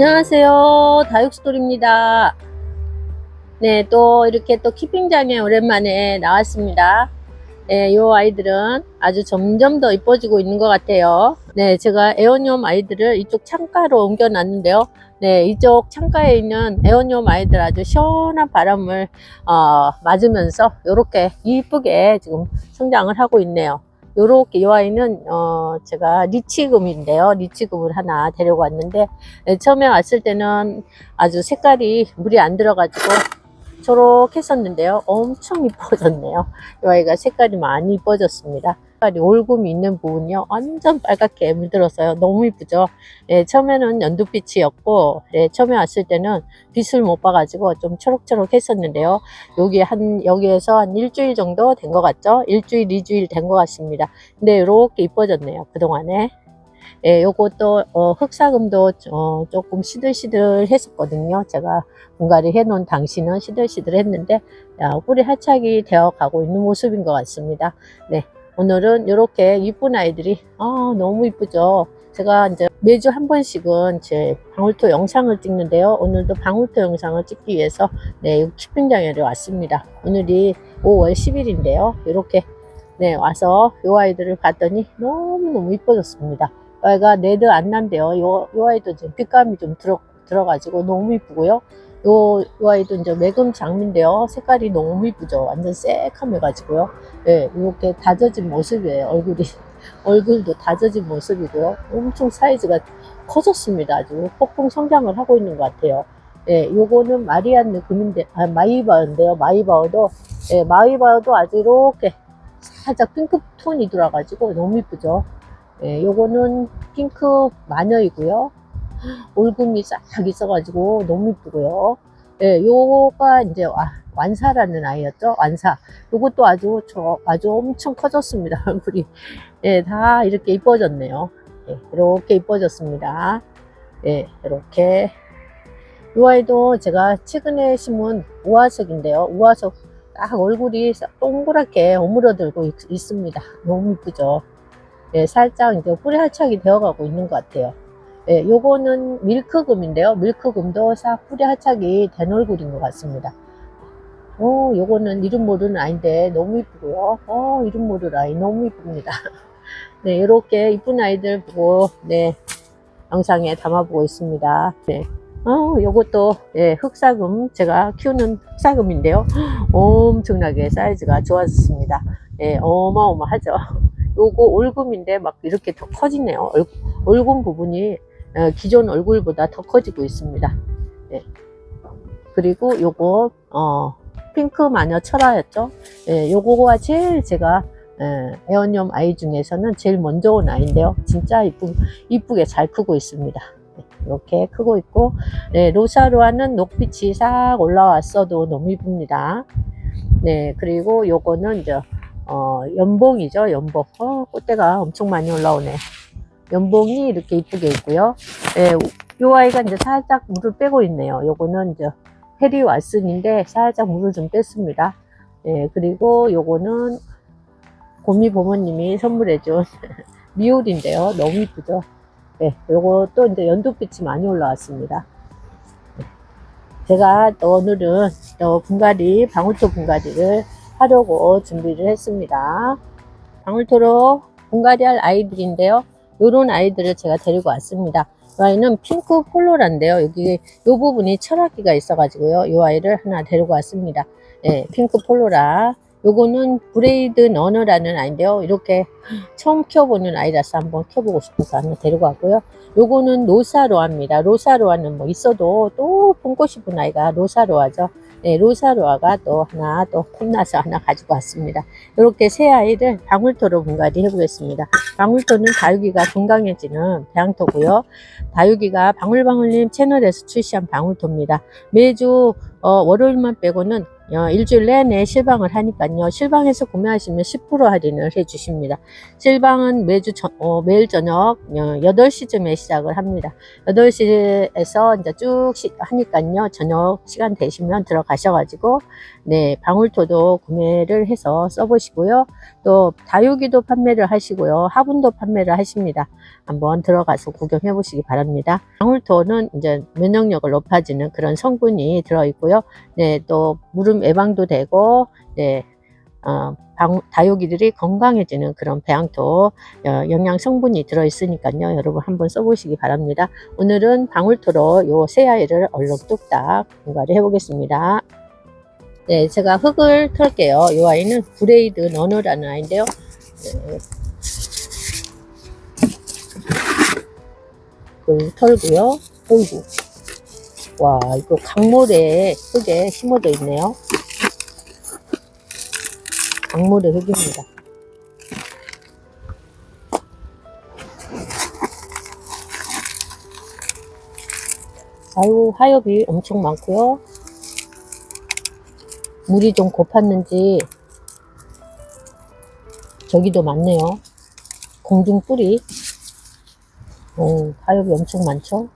안녕하세요. 다육스토리입니다. 네, 또 이렇게 또 키핑장에 오랜만에 나왔습니다. 네, 요 아이들은 아주 점점 더 이뻐지고 있는 것 같아요. 네, 제가 에어니움 아이들을 이쪽 창가로 옮겨놨는데요. 네, 이쪽 창가에 있는 에어니움 아이들 아주 시원한 바람을 어, 맞으면서 이렇게 이쁘게 지금 성장을 하고 있네요. 요렇게 이 아이는 어 제가 리치금인데요. 리치금을 하나 데려고 왔는데 네, 처음에 왔을 때는 아주 색깔이 물이 안 들어가지고 초록 했었는데요. 엄청 이뻐졌네요. 이 아이가 색깔이 많이 이뻐졌습니다. 색깔이 올금이 있는 부분이요. 완전 빨갛게 물들어서요. 너무 이쁘죠. 예, 처음에는 연두빛이었고 예, 처음에 왔을 때는 빛을 못 봐가지고 좀 초록초록 했었는데요. 여기 한 여기에서 한 일주일 정도 된 것 같죠? 일주일, 이주일 된 것 같습니다. 근데 이렇게 이뻐졌네요. 그동안에. 예, 요것도 어, 흑사금도 어, 조금 시들시들 했었거든요. 제가 분갈이 해놓은 당시는 시들시들 했는데 야, 뿌리 하착이 되어 가고 있는 모습인 것 같습니다. 네, 오늘은 이렇게 이쁜 아이들이 아, 너무 이쁘죠. 제가 이제 매주 한 번씩은 제 방울토 영상을 찍는데요. 오늘도 방울토 영상을 찍기 위해서 네, 키핑장에 왔습니다. 오늘이 5월 10일인데요. 이렇게 네, 와서 이 아이들을 봤더니 너무너무 이뻐졌습니다. 애가 네드 안 난대요. 요, 요 아이도 지금 빛감이 좀 들어, 들어가지고 너무 이쁘고요. 요, 요 아이도 이제 매금 장미인데요. 색깔이 너무 이쁘죠. 완전 새카매가지고요. 예, 이렇게 다져진 모습이에요. 얼굴이. 얼굴도 다져진 모습이고요. 엄청 사이즈가 커졌습니다. 아주 폭풍 성장을 하고 있는 것 같아요. 예, 요거는 마리안느 금인데, 아, 마이바인데요. 마이바어도, 예, 마이바어도 아주 이렇게 살짝 핑크 톤이 들어가지고 너무 이쁘죠. 예, 요거는 핑크 마녀이고요. 올금이 싹 있어가지고 너무 이쁘고요. 예, 요거가 이제 와- 완사라는 아이였죠. 완사. 요것도 아주 저 아주 엄청 커졌습니다. 얼굴이. 예, 다 이렇게 이뻐졌네요. 예, 이렇게 이뻐졌습니다. 예, 이렇게. 이 아이도 제가 최근에 심은 우화석인데요. 우화석 딱 얼굴이 동그랗게 오므러들고 있, 있습니다. 너무 이쁘죠. 예, 살짝 이제 뿌리 하착이 되어가고 있는 것 같아요. 예, 요거는 밀크금인데요. 밀크금도 싹 뿌리 하착이 된 얼굴인 것 같습니다. 어, 요거는 이름 모르는 아이인데 너무 이쁘고요. 어, 이름 모르는 아이 너무 이쁩니다. 네, 이렇게 이쁜 아이들 보고, 네, 영상에 담아보고 있습니다. 네. 어, 요것도, 예, 흑사금, 제가 키우는 흑사금인데요. 엄청나게 사이즈가 좋았습니다. 예, 어마어마하죠. 요거 올금인데 막 이렇게 더 커지네요. 얼, 올금 부분이 어, 기존 얼굴보다 더 커지고 있습니다. 예. 그리고 요거, 어, 핑크 마녀 철화였죠. 예, 요거가 제일 제가 예, 에어니엄 아이 중에서는 제일 먼저 온 아이인데요. 진짜 이쁘, 이쁘게 잘 크고 있습니다. 네, 이렇게 크고 있고, 네, 로사루아는 녹빛이 싹 올라왔어도 너무 이쁩니다. 네, 그리고 요거는 이제, 어, 연봉이죠, 연봉. 어, 꽃대가 엄청 많이 올라오네. 연봉이 이렇게 이쁘게 있고요. 네, 요 아이가 이제 살짝 물을 빼고 있네요. 요거는 이제 해리 왓슨인데 살짝 물을 좀 뺐습니다. 네, 그리고 요거는 고미 부모님이 선물해준 미올인데요. 너무 이쁘죠? 네, 요거 또 이제 연두빛이 많이 올라왔습니다. 네. 제가 또 오늘은 또 분갈이, 방울토 분갈이를 하려고 준비를 했습니다. 방울토로 분갈이 할 아이들인데요. 요런 아이들을 제가 데리고 왔습니다. 이 아이는 핑크 폴로란데요. 여기 이 부분이 철학기가 있어가지고요. 이 아이를 하나 데리고 왔습니다. 네, 핑크 폴로라. 요거는 브레이드 너너라는 아이인데요. 이렇게 처음 키워보는 아이라서 한번 키워보고 싶어서 하나 데리고 왔고요. 요거는 로사로아입니다. 로사로아는 뭐 있어도 또 품고 싶은 아이가 로사로아죠. 네, 로사로아가 또 하나 또 폼나서 하나 가지고 왔습니다. 이렇게 세 아이를 방울토로 분갈이 해보겠습니다. 방울토는 다육이가 건강해지는 배양토고요. 다육이가 방울방울님 채널에서 출시한 방울토입니다. 매주 어, 월요일만 빼고는 어, 일주일 내내 실방을 하니까요. 실방에서 구매하시면 10% 할인을 해주십니다. 실방은 매주 저, 어, 매일 저녁 어, 8시쯤에 시작을 합니다. 8시에서 이제 쭉 시, 하니까요. 저녁 시간 되시면 들어가셔가지고 네 방울토도 구매를 해서 써보시고요. 또 다육이도 판매를 하시고요. 화분도 판매를 하십니다. 한번 들어가서 구경해 보시기 바랍니다. 방울토는 이제 면역력을 높아지는 그런 성분이 들어 있고요. 네, 또 무름 예방도 되고, 네, 어, 방, 다육이들이 건강해지는 그런 배양토 어, 영양 성분이 들어 있으니까요. 여러분 한번 써보시기 바랍니다. 오늘은 방울토로 요세 아이를 얼른 뚝딱 분갈이 해보겠습니다. 네, 제가 흙을 털게요. 이 아이는 브레이드 너너라는 아이인데요. 네. 털고요. 어이구. 와, 이거 강모래 흙에 심어져 있네요. 강모래 흙입니다. 아유, 하엽이 엄청 많고요. 물이 좀 고팠는지 저기도 많네요. 공중 뿌리. 오, 하엽이 엄청 많죠?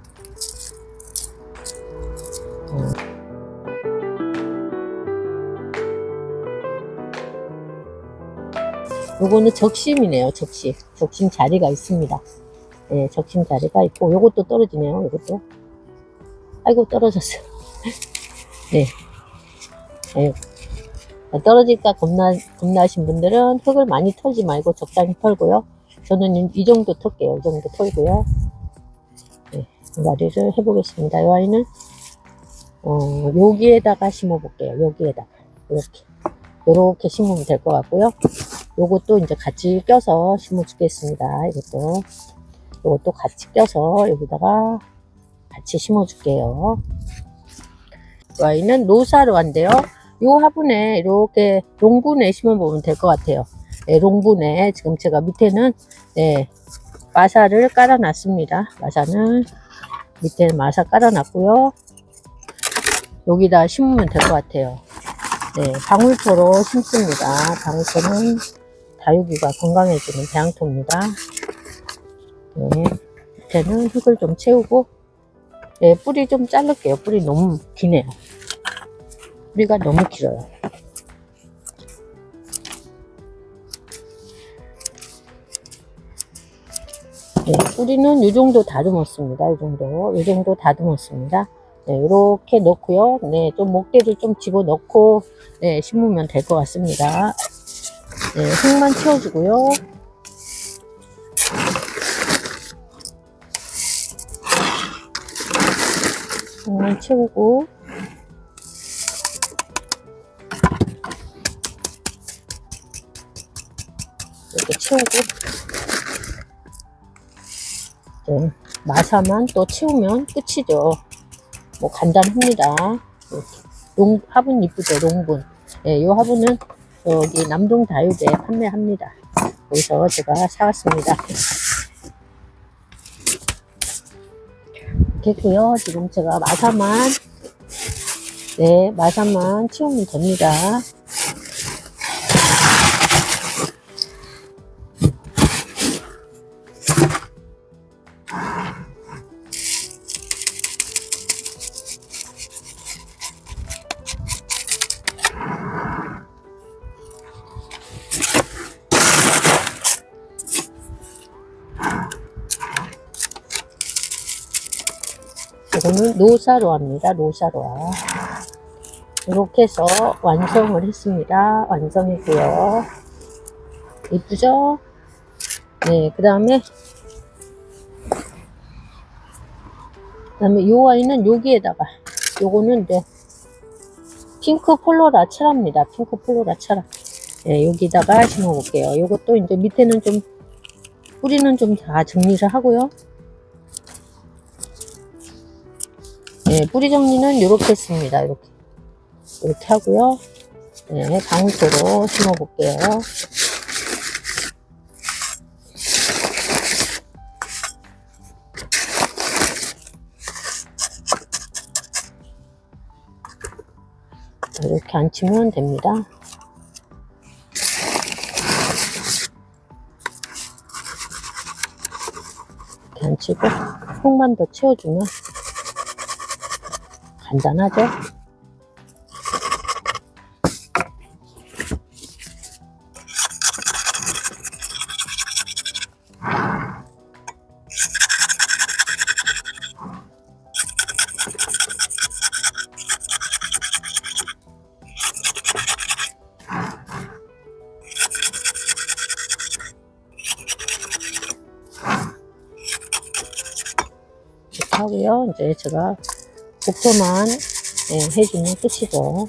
음. 요거는 적심이네요, 적심. 적심 자리가 있습니다. 네, 적심 자리가 있고, 요것도 떨어지네요, 요것도. 아이고, 떨어졌어요. 네. 네. 떨어질까 겁나, 겁나신 분들은 흙을 많이 털지 말고 적당히 털고요. 저는 이- 이 정도 털게요. 이 정도 털고요. 네, 분갈이를 해보겠습니다. 이 아이는, 어, 여기에다가 심어 볼게요. 여기에다가. 이렇게. 요렇게 심으면 될 것 같고요. 요것도 이제 같이 껴서 심어 주겠습니다. 이것도. 요것도 같이 껴서 여기다가 같이 심어 줄게요. 이 아이는 노사로한데요. 요 화분에 이렇게 롱분에 심어 보면 될 것 같아요. 네, 롱분에 지금 제가 밑에는 네, 마사를 깔아놨습니다. 마사는 밑에는 마사 깔아놨고요. 여기다 심으면 될 것 같아요. 네, 방울토로 심습니다. 방울토는 다육이가 건강해지는 배양토입니다. 네, 밑에는 흙을 좀 채우고 네, 뿌리 좀 자를게요. 뿌리 너무 기네요. 뿌리가 너무 길어요. 네, 뿌리는 이 정도 다듬었습니다. 이 정도, 이 정도 다듬었습니다. 네, 이렇게 넣고요. 네, 좀 목대를 좀 집어 넣고 네, 심으면 될 것 같습니다. 네, 흙만 채워주고요. 흙만 채우고 이렇게 채우고 네, 마사만 또 채우면 끝이죠. 뭐 간단합니다. 이렇게. 롱 화분 이쁘죠, 롱분. 예, 이 화분은 여기 남동 다육에 판매합니다. 여기서 제가 사왔습니다. 됐고요. 지금 제가 마사만 네, 마사만 채우면 됩니다. 이거는 노사로 합니다. 노사로아. 이렇게 해서 완성을 했습니다. 완성했고요. 이쁘죠? 네, 그 다음에 그 다음에 요 아이는 여기에다가 요거는 이제 핑크 폴로라 차라입니다. 핑크 폴로라 차라. 네, 여기다가 심어 볼게요. 요것도 이제 밑에는 좀 뿌리는 좀 다 정리를 하고요. 네, 뿌리 정리는 이렇게 했습니다. 이렇게. 이렇게 하고요. 네, 방울토로 심어 볼게요. 이렇게 앉히면 됩니다. 이렇게 앉히고 흙만 더 채워주면 잔잔하죠? 하고요. 이제 제가 복토만 네, 해주면 끝이고.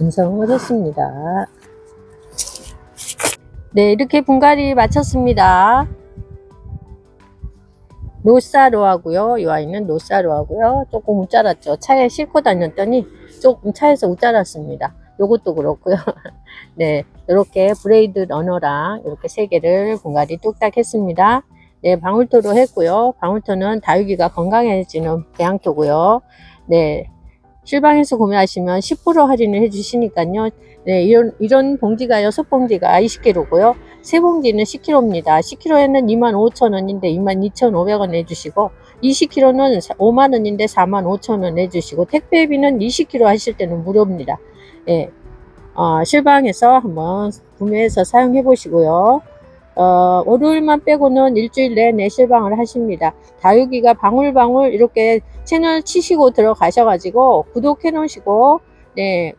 완성을 했습니다. 네, 이렇게 분갈이 마쳤습니다. 노사로 하고요. 이 아이는 노사로 하고요. 조금 웃자랐죠. 차에 싣고 다녔더니 조금 차에서 웃자랐습니다. 요것도 그렇고요. 네, 이렇게 브레이드 러너랑 이렇게 세 개를 분갈이 뚝딱 했습니다. 네, 방울토로 했고요. 방울토는 다육이가 건강해지는 배양토고요. 네, 실방에서 구매하시면 10% 할인을 해주시니까요. 네, 이런, 이런 봉지가 6봉지가 20kg고요. 세 봉지는 10kg입니다. 10kg에는 25,000원인데 22,500원 내주시고, 20kg는 5만원인데 45,000원 내주시고, 택배비는 20kg 하실 때는 무료입니다. 예, 어, 실방에서 한번 구매해서 사용해 보시고요. 어, 월요일만 빼고는 일주일 내내 실방을 하십니다. 다육이가 방울방울 이렇게 채널 치시고 들어가셔가지고 구독해 놓으시고 네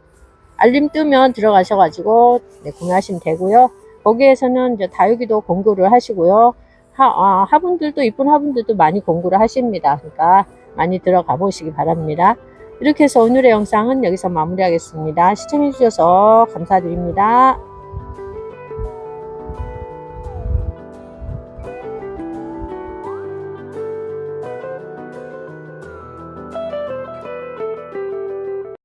알림 뜨면 들어가셔가지고 네, 구매하시면 되고요. 거기에서는 이제 다육이도 공구를 하시고요. 하, 아, 화분들도 이쁜 화분들도 많이 공구를 하십니다. 그러니까 많이 들어가 보시기 바랍니다. 이렇게 해서 오늘의 영상은 여기서 마무리하겠습니다. 시청해 주셔서 감사드립니다.